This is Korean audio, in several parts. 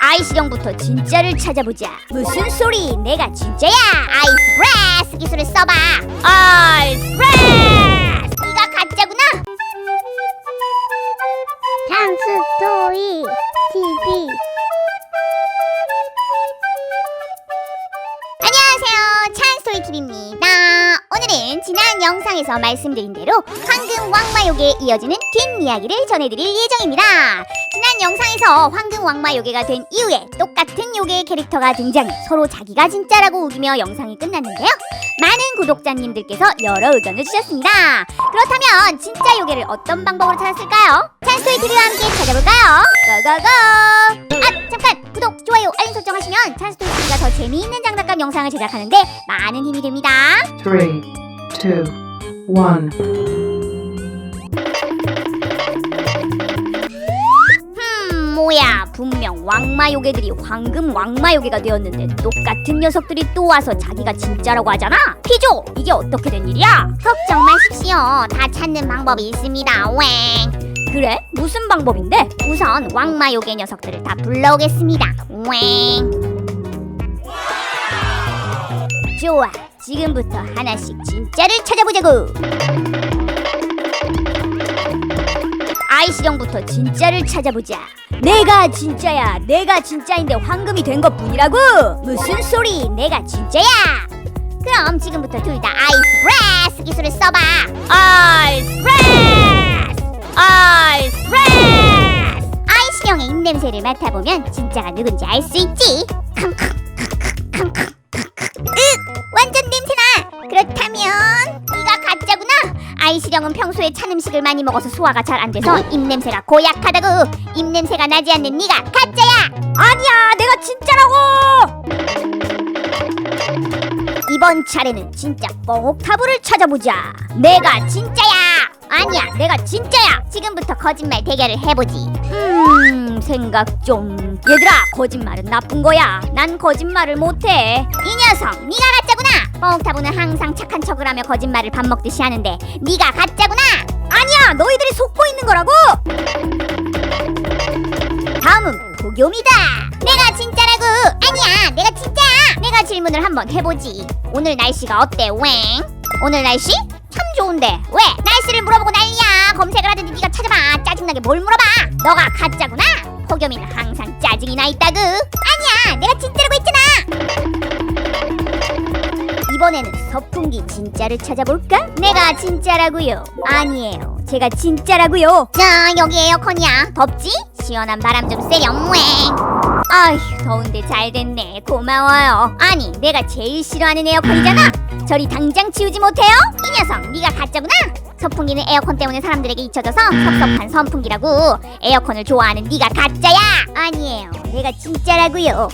아이스령부터 진짜를 찾아보자. 무슨 소리? 내가 진짜야. 아이스 브레스 기술을 써봐. 아이스 브레스. 네가 가짜구나. 장수토이 TV 안녕하세요. 찬스토리 TV입니다. 오늘은 지난 영상에서 말씀드린 대로 황금 왕마요게에 이어지는 뒷이야기를 전해드릴 예정입니다. 지난 영상에서 황금 왕마요게가 된 이후에 똑같은 요괴의 캐릭터가 등장해 서로 자기가 진짜라고 우기며 영상이 끝났는데요. 많은 구독자님들께서 여러 의견을 주셨습니다. 그렇다면 진짜 요괴를 어떤 방법으로 찾았을까요? 찬스토리 TV와 함께 찾아볼까요? 고고고! 좋아요, 알림 설정 하시면 찬스토리 TV가 더 재미있는 장난감 영상을 제작하는데 많은 힘이 됩니다. Three, two, one. 음 뭐야. 분명 왕마 요괴들이 황금 왕마 요괴가 되었는데 똑같은 녀석들이 또 와서 자기가 진짜라고 하잖아. 피조 이게 어떻게 된 일이야? 걱정 마십시오. 다 찾는 방법이 있습니다. 웽 그래 무슨 방법인데 우선 왕마 요괴 녀석들을 다 불러오겠습니다 웽 좋아 지금부터 하나씩 진짜를 찾아보자고 아이시령부터 진짜를 찾아보자. 내가 진짜야. 내가 진짜인데 황금이 된 것뿐이라고. 무슨 소리? 내가 진짜야. 그럼 지금부터 둘 다 아이스 브레스 기술을 써봐. 아이스 브레스. 아이스 브레스. 아이시령의 입냄새를 맡아보면 진짜가 누군지 알 수 있지. 으, 완전 냄새나. 그렇다면 네가 가짜구나. 아이시령은 평소에 찬 음식을 많이 먹어서 소화가 잘 안 돼서 입냄새가 고약하다고. 입냄새가 나지 않는 네가 가짜야. 아니야, 내가 진짜라고. 이번 차례는 진짜 뽕옥타브를 찾아보자. 내가 진짜야. 아니야, 내가 진짜야. 지금부터 거짓말 대결을 해보지. 음, 생각 좀. 얘들아, 거짓말은 나쁜 거야. 난 거짓말을 못해. 이 녀석, 네가 가짜구나. 뽕옥타브는 항상 착한 척을 하며 거짓말을 밥 먹듯이 하는데 네가 가짜구나. 아니야, 너희들이 속고 있는 거라고. 다음은 도겸이다. 내가 진짜라고. 아니야, 내가 진짜야. 내가 질문을 한번 해보지. 오늘 날씨가 어때, 웽? 오늘 날씨? 참 좋은데 왜 날씨를 물어보고 난리야? 검색을 하든지 네가 찾아봐. 짜증나게 뭘 물어봐? 너가 가짜구나. 호겸이는 항상 짜증이 나 있다구. 아니야, 내가 진짜라고 했잖아. 이번에는 서풍기 진짜를 찾아볼까? 내가 진짜라고요. 아니에요. 제가 진짜라고요. 자, 여기 에어컨이야. 덥지? 시원한 바람 좀 쐬렴. 웽. 아휴, 더운데 잘 됐네. 고마워요. 아니, 내가 제일 싫어하는 에어컨이잖아. 저리 당장 치우지 못해요? 이 녀석, 네가 가짜구나. 선풍기는 에어컨 때문에 사람들에게 잊혀져서 섭섭한 선풍기라고. 에어컨을 좋아하는 네가 가짜야. 아니에요. 내가 진짜라고요.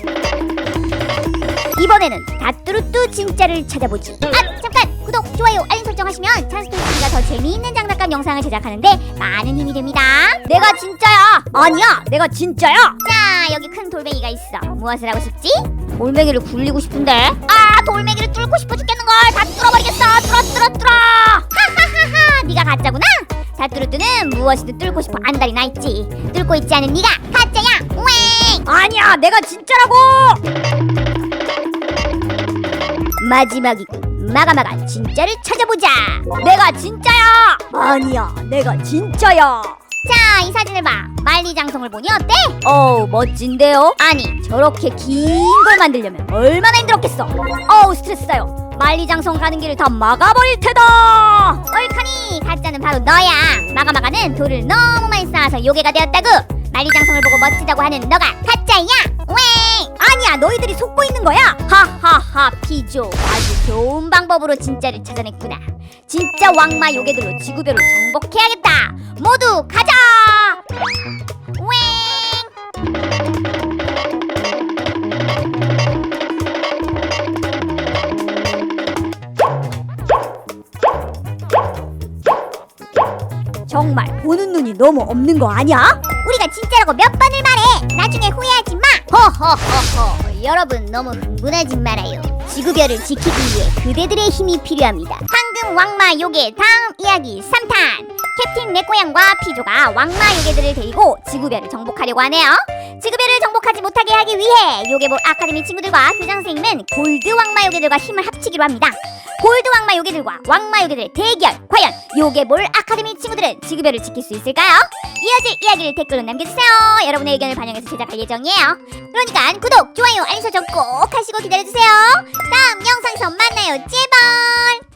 이번에는 다뚜루뚜 진짜를 찾아보지. 아 잠깐 구독, 좋아요, 알림 설정하시면 찬스토리가 더 재미있는 장난감 영상을 제작하는데 많은 힘이 됩니다. 내가 진짜야. 아니야, 내가 진짜야. 자 여기 큰 돌멩이가 있어. 무엇을 하고 싶지? 돌멩이를 굴리고 싶은데. 아 돌멩이를 뚫고 싶어 죽겠는 걸 다 뚫어버리겠어. 뚫어 뚫어 뚫어. 하하하하. 네가 가짜구나. 다뚜루뚜는 무엇이든 뚫고 싶어 안달이 나 있지. 뚫고 있지 않은 네가 가짜야. 웽. 아니야, 내가 진짜라고. 마지막이군. 마가마가 진짜를 찾아보자. 내가 진짜야. 아니야, 내가 진짜야. 자, 이 사진을 봐. 만리장성을 보니 어때? 어우, 멋진데요? 아니, 저렇게 긴 걸 만들려면 얼마나 힘들었겠어. 어우, 스트레스다요. 만리장성 가는 길을 다 막아버릴 테다. 얼카니, 가짜는 바로 너야. 마가마가는 돌을 너무 많이 쌓아서 요괴가 되었다고. 만리장성을 보고 멋지다고 하는 너가 가짜야. 웽! 아니야, 너희들이 속고 있는 거야. 하하하, 피조. 아주 좋은 방법으로 진짜를 찾아냈구나. 진짜 왕마 요괴들로 지구별을 정복해야겠다. 모두 가자. 웽! 정말 보는 눈이 너무 없는 거 아니야? 우리가 진짜라고 몇 번을 말해. 나중에 후회하지 마. 허허허허. 여러분 너무 흥분하지 말아요. 지구별을 지키기 위해 그대들의 힘이 필요합니다. 황금 왕마 요괴 다음 이야기 3탄. 캡틴 맥고양과 피조가 왕마 요괴들을 데리고 지구별을 정복하려고 하네요. 지구별을 정복하지 못하게 할 하기 위해 요괴볼 아카데미 친구들과 교장 선생님은 골드 왕마 요괴들과 힘을 합치기로 합니다. 골드 왕마 요괴들과 왕마 요괴들의 대결. 과연 요괴볼 아카데미 친구들은 지구별을 지킬 수 있을까요? 이어질 이야기를 댓글로 남겨주세요. 여러분의 의견을 반영해서 제작할 예정이에요. 그러니까 구독, 좋아요, 알림 설정 꼭 하시고 기다려주세요. 다음 영상에서 만나요. 제발.